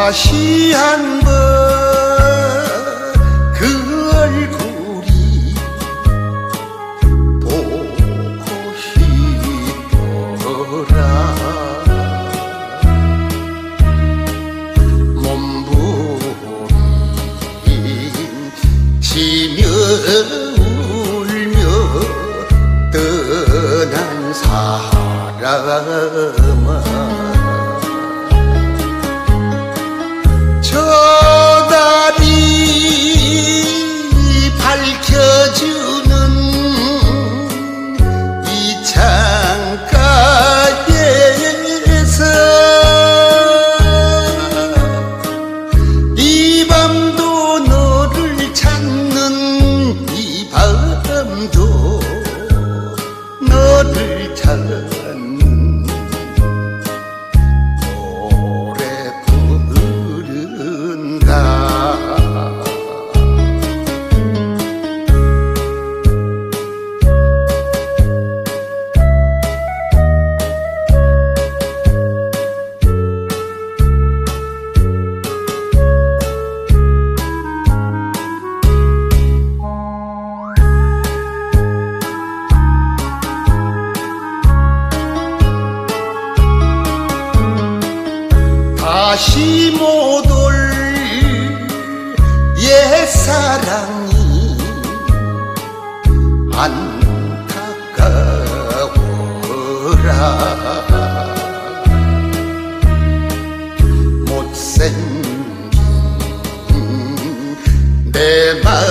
다시 한 번 그 얼굴이 보고 싶어라. 몸부림 치며 울며 떠난 사람아 다시 못 올 옛사랑이 안타까워라. 못생긴 내마